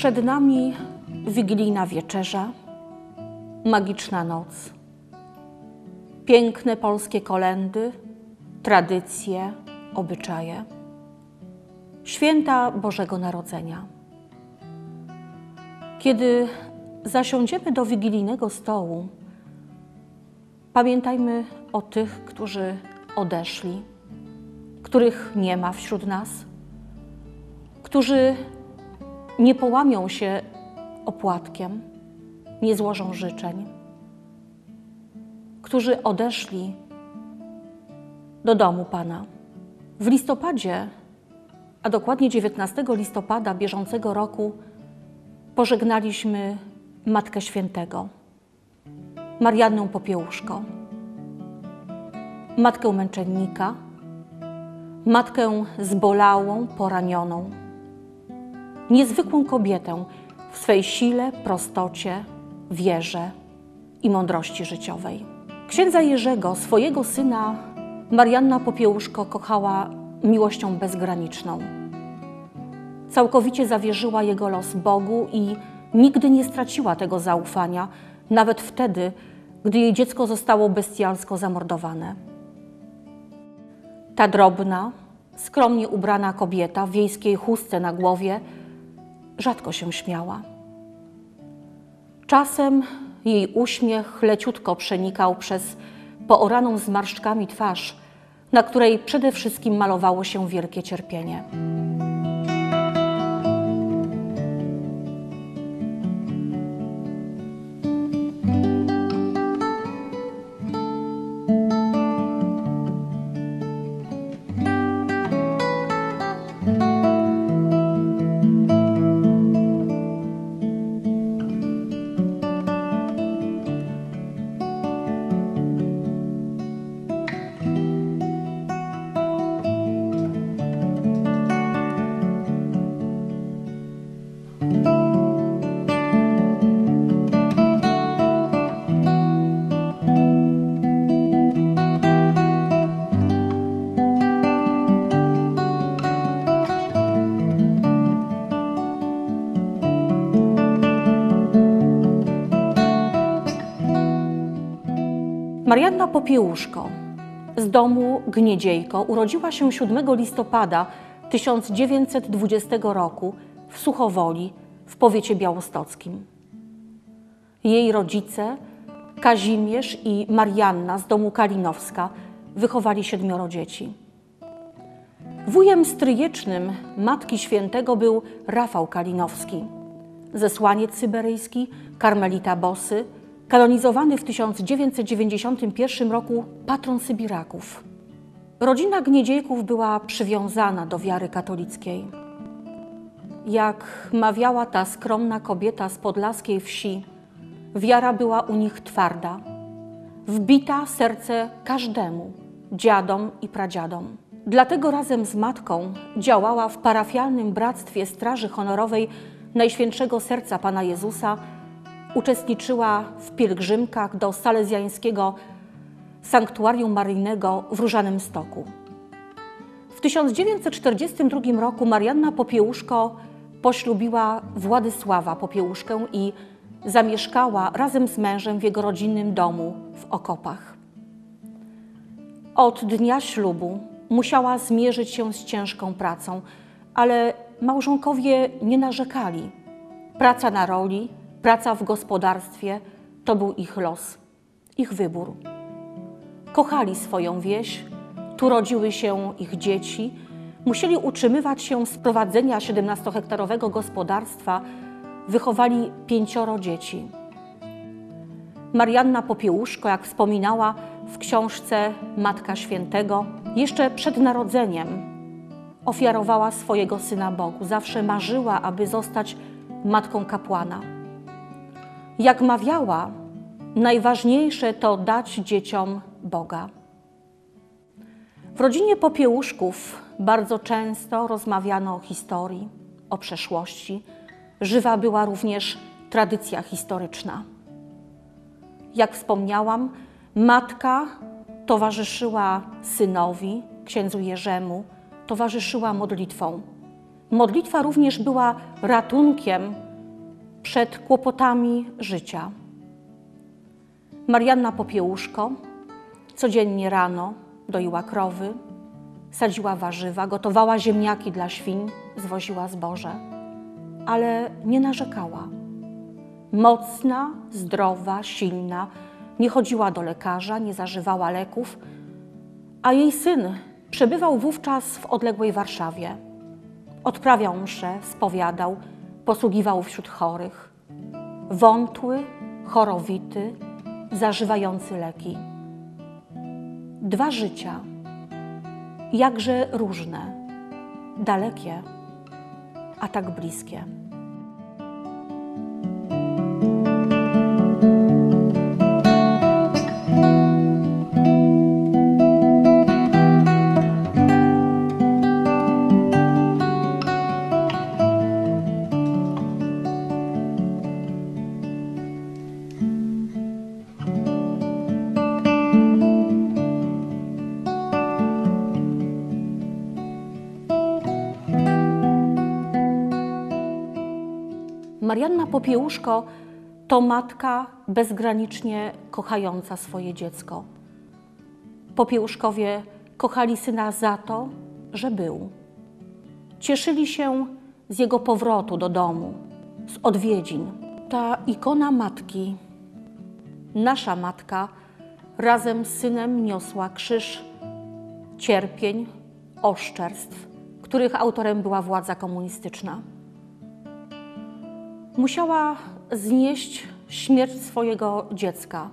Przed nami wigilijna wieczerza, magiczna noc, piękne polskie kolendy, tradycje, obyczaje, święta Bożego Narodzenia. Kiedy zasiądziemy do wigilijnego stołu, pamiętajmy o tych, którzy odeszli, których nie ma wśród nas, którzy nie połamią się opłatkiem, nie złożą życzeń, którzy odeszli do domu Pana. W listopadzie, a dokładnie 19 listopada bieżącego roku, pożegnaliśmy Matkę Świętego, Mariannę Popiełuszko, Matkę Męczennika, Matkę zbolałą, poranioną, niezwykłą kobietę w swej sile, prostocie, wierze i mądrości życiowej. Księdza Jerzego, swojego syna, Marianna Popiełuszko kochała miłością bezgraniczną. Całkowicie zawierzyła jego los Bogu i nigdy nie straciła tego zaufania, nawet wtedy, gdy jej dziecko zostało bestialsko zamordowane. Ta drobna, skromnie ubrana kobieta w wiejskiej chustce na głowie rzadko się śmiała. Czasem jej uśmiech leciutko przenikał przez pooraną zmarszczkami twarz, na której przede wszystkim malowało się wielkie cierpienie. Popiełuszko z domu Gniedziejko urodziła się 7 listopada 1920 roku w Suchowoli w powiecie białostockim. Jej rodzice, Kazimierz i Marianna z domu Kalinowska, wychowali siedmioro dzieci. Wujem stryjecznym Matki Świętego był Rafał Kalinowski, zesłaniec syberyjski, karmelita Bosy, kanonizowany w 1991 roku patron Sybiraków. Rodzina Gniedziejków była przywiązana do wiary katolickiej. Jak mawiała ta skromna kobieta z podlaskiej wsi, wiara była u nich twarda, wbita w serce każdemu, dziadom i pradziadom. Dlatego razem z matką działała w parafialnym bractwie Straży Honorowej Najświętszego Serca Pana Jezusa uczestniczyła w pielgrzymkach do salezjańskiego sanktuarium maryjnego w Różanym Stoku. W 1942 roku Marianna Popiełuszko poślubiła Władysława Popiełuszkę i zamieszkała razem z mężem w jego rodzinnym domu w Okopach. Od dnia ślubu musiała zmierzyć się z ciężką pracą, ale małżonkowie nie narzekali. Praca na roli, Praca w gospodarstwie to był ich los, ich wybór. Kochali swoją wieś, tu rodziły się ich dzieci, musieli utrzymywać się z prowadzenia 17-hektarowego gospodarstwa, wychowali pięcioro dzieci. Marianna Popiełuszko, jak wspominała w książce Matka Świętego, jeszcze przed narodzeniem ofiarowała swojego syna Bogu. Zawsze marzyła, aby zostać matką kapłana. Jak mawiała, najważniejsze to dać dzieciom Boga. W rodzinie Popiełuszków bardzo często rozmawiano o historii, o przeszłości. Żywa była również tradycja historyczna. Jak wspomniałam, matka towarzyszyła synowi, księdzu Jerzemu, towarzyszyła modlitwą. Modlitwa również była ratunkiem przed kłopotami życia. Marianna Popiełuszko codziennie rano doiła krowy, sadziła warzywa, gotowała ziemniaki dla świń, zwoziła zboże, ale nie narzekała. Mocna, zdrowa, silna, nie chodziła do lekarza, nie zażywała leków, a jej syn przebywał wówczas w odległej Warszawie. Odprawiał msze, spowiadał, posługiwał wśród chorych. Wątły, chorowity, zażywający leki. Dwa życia, jakże różne, dalekie, a tak bliskie. Marianna Popiełuszko to matka bezgranicznie kochająca swoje dziecko. Popiełuszkowie kochali syna za to, że był. Cieszyli się z jego powrotu do domu, z odwiedzin. Ta ikona matki, nasza matka, razem z synem niosła krzyż cierpień, oszczerstw, których autorem była władza komunistyczna musiała znieść śmierć swojego dziecka,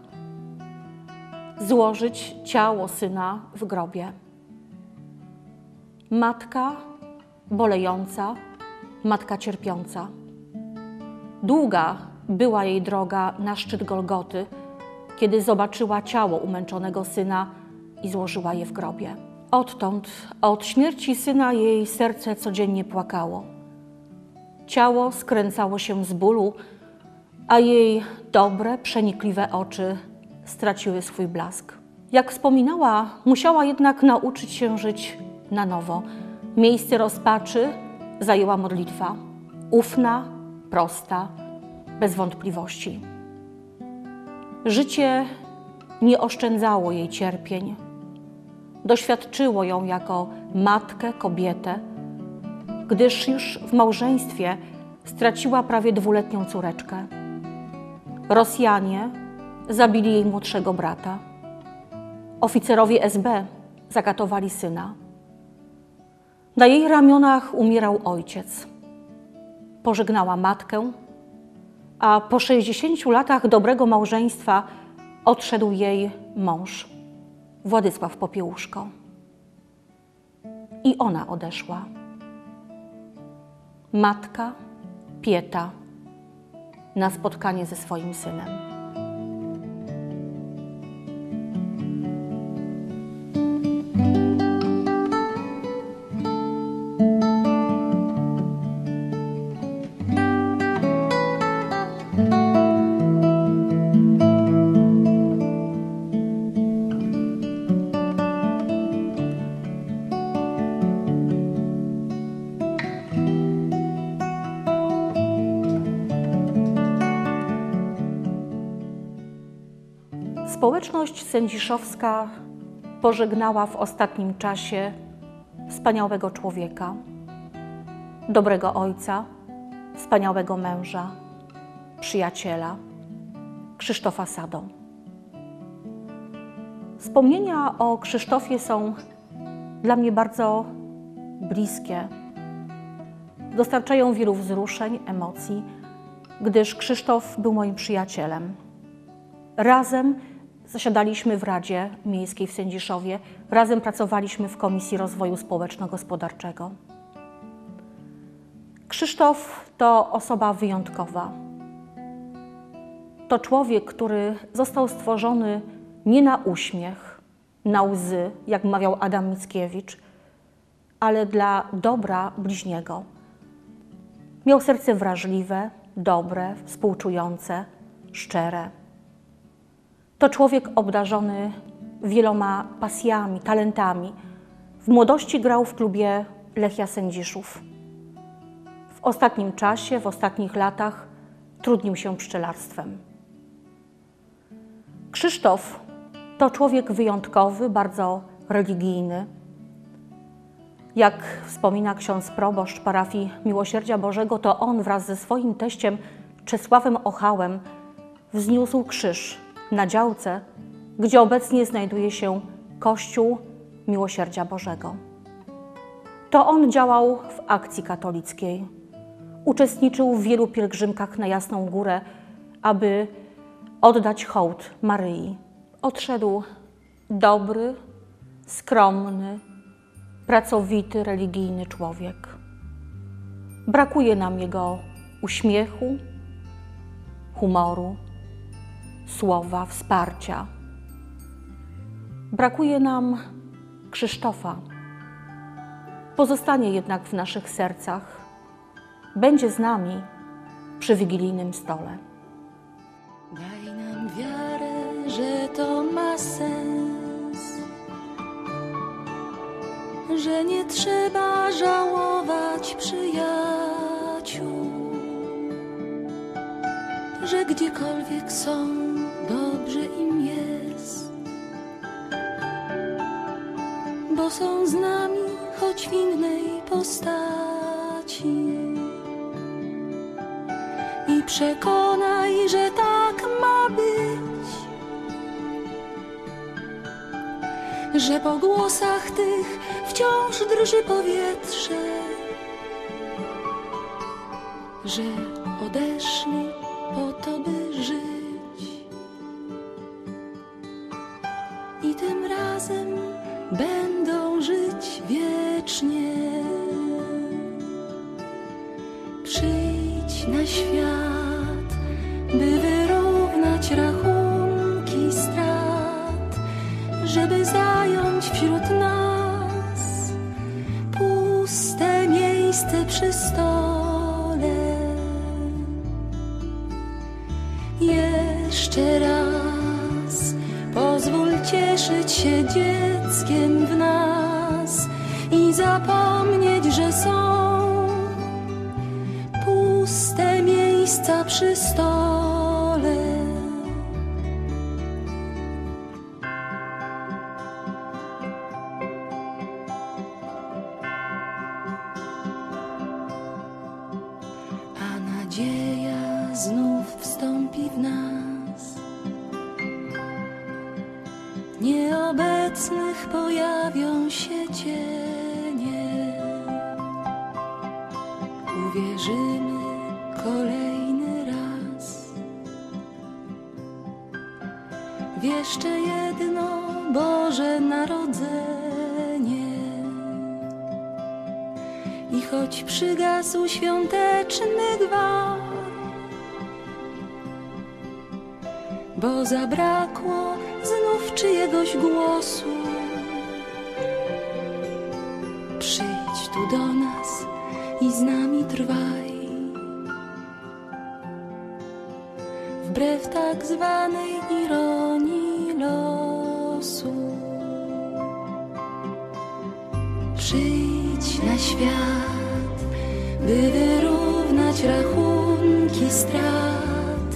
złożyć ciało syna w grobie. Matka bolejąca, matka cierpiąca. Długa była jej droga na szczyt Golgoty, kiedy zobaczyła ciało umęczonego syna i złożyła je w grobie. Odtąd, od śmierci syna, jej serce codziennie płakało. Ciało skręcało się z bólu, a jej dobre, przenikliwe oczy straciły swój blask. Jak wspominała, musiała jednak nauczyć się żyć na nowo. Miejsce rozpaczy zajęła modlitwa. Ufna, prosta, bez wątpliwości. Życie nie oszczędzało jej cierpień. Doświadczyło ją jako matkę, kobietę, gdyż już w małżeństwie straciła prawie dwuletnią córeczkę. Rosjanie zabili jej młodszego brata. Oficerowie SB zakatowali syna. Na jej ramionach umierał ojciec. Pożegnała matkę, a po 60 latach dobrego małżeństwa odszedł jej mąż, Władysław Popiełuszko. I ona odeszła matka Pieta na spotkanie ze swoim synem. Społeczność sędziszowska pożegnała w ostatnim czasie wspaniałego człowieka, dobrego ojca, wspaniałego męża, przyjaciela, Krzysztofa Sadą. Wspomnienia o Krzysztofie są dla mnie bardzo bliskie. Dostarczają wielu wzruszeń, emocji, gdyż Krzysztof był moim przyjacielem. Razem Zasiadaliśmy w Radzie Miejskiej w Sędziszowie, razem pracowaliśmy w Komisji Rozwoju Społeczno-Gospodarczego. Krzysztof to osoba wyjątkowa. To człowiek, który został stworzony nie na uśmiech, na łzy, jak mawiał Adam Mickiewicz, ale dla dobra bliźniego. Miał serce wrażliwe, dobre, współczujące, szczere. To człowiek obdarzony wieloma pasjami, talentami. W młodości grał w klubie Lechia Sędziszów. W ostatnim czasie, w ostatnich latach trudnił się pszczelarstwem. Krzysztof to człowiek wyjątkowy, bardzo religijny. Jak wspomina ksiądz proboszcz parafii Miłosierdzia Bożego, to on wraz ze swoim teściem Czesławem Ochałem wzniósł krzyż na działce, gdzie obecnie znajduje się Kościół Miłosierdzia Bożego. To on działał w akcji katolickiej. Uczestniczył w wielu pielgrzymkach na Jasną Górę, aby oddać hołd Maryi. Odszedł dobry, skromny, pracowity, religijny człowiek. Brakuje nam jego uśmiechu, humoru, słowa, wsparcia. Brakuje nam Krzysztofa. Pozostanie jednak w naszych sercach, będzie z nami przy wigilijnym stole. Daj nam wiarę, że to ma sens, że nie trzeba żałować przyjaciół, że gdziekolwiek są, dobrze im jest, bo są z nami, choć w innej postaci. I przekonaj, że tak ma być, że po głosach tych wciąż drży powietrze, że odeszli wiecznie. Przyjdź na świat, by wyrównać rachunki strat, żeby zająć wśród nas puste miejsce przy stole. Jeszcze raz pozwól cieszyć się dzieckiem zapomnieć, że są puste miejsca przy stole. Kolejny raz w jeszcze jedno Boże Narodzenie. I choć przygasł świąteczny gwar, bo zabrakło znów czyjegoś głosu. Przyjdź tu do nas i z nami trwaj. Wbrew tak zwanej ironii losu. Przyjdź na świat, by wyrównać rachunki strat,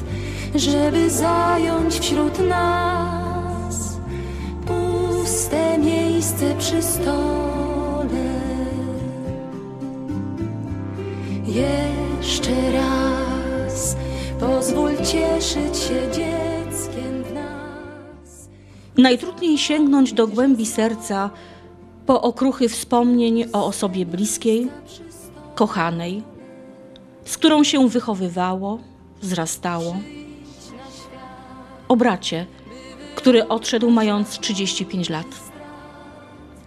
żeby zająć wśród nas puste miejsce przy stole. Jeszcze raz pozwól cieszyć się dzieckiem w nas. Najtrudniej sięgnąć do głębi serca po okruchy wspomnień o osobie bliskiej, kochanej, z którą się wychowywało, wzrastało. O bracie, który odszedł mając 35 lat.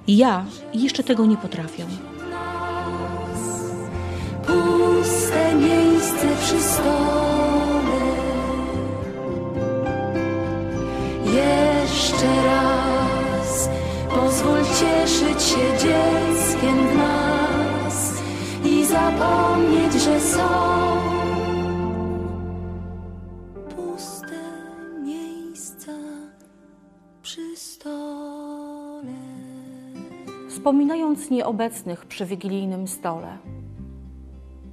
Ja jeszcze tego nie potrafię. Nieobecnych przy wigilijnym stole,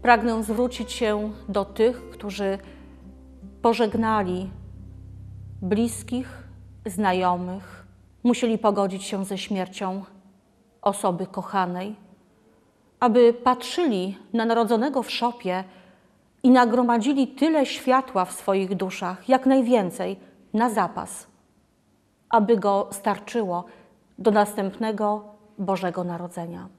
pragnę zwrócić się do tych, którzy pożegnali bliskich, znajomych, musieli pogodzić się ze śmiercią osoby kochanej, aby patrzyli na narodzonego w szopie i nagromadzili tyle światła w swoich duszach, jak najwięcej, na zapas, aby go starczyło do następnego Bożego Narodzenia.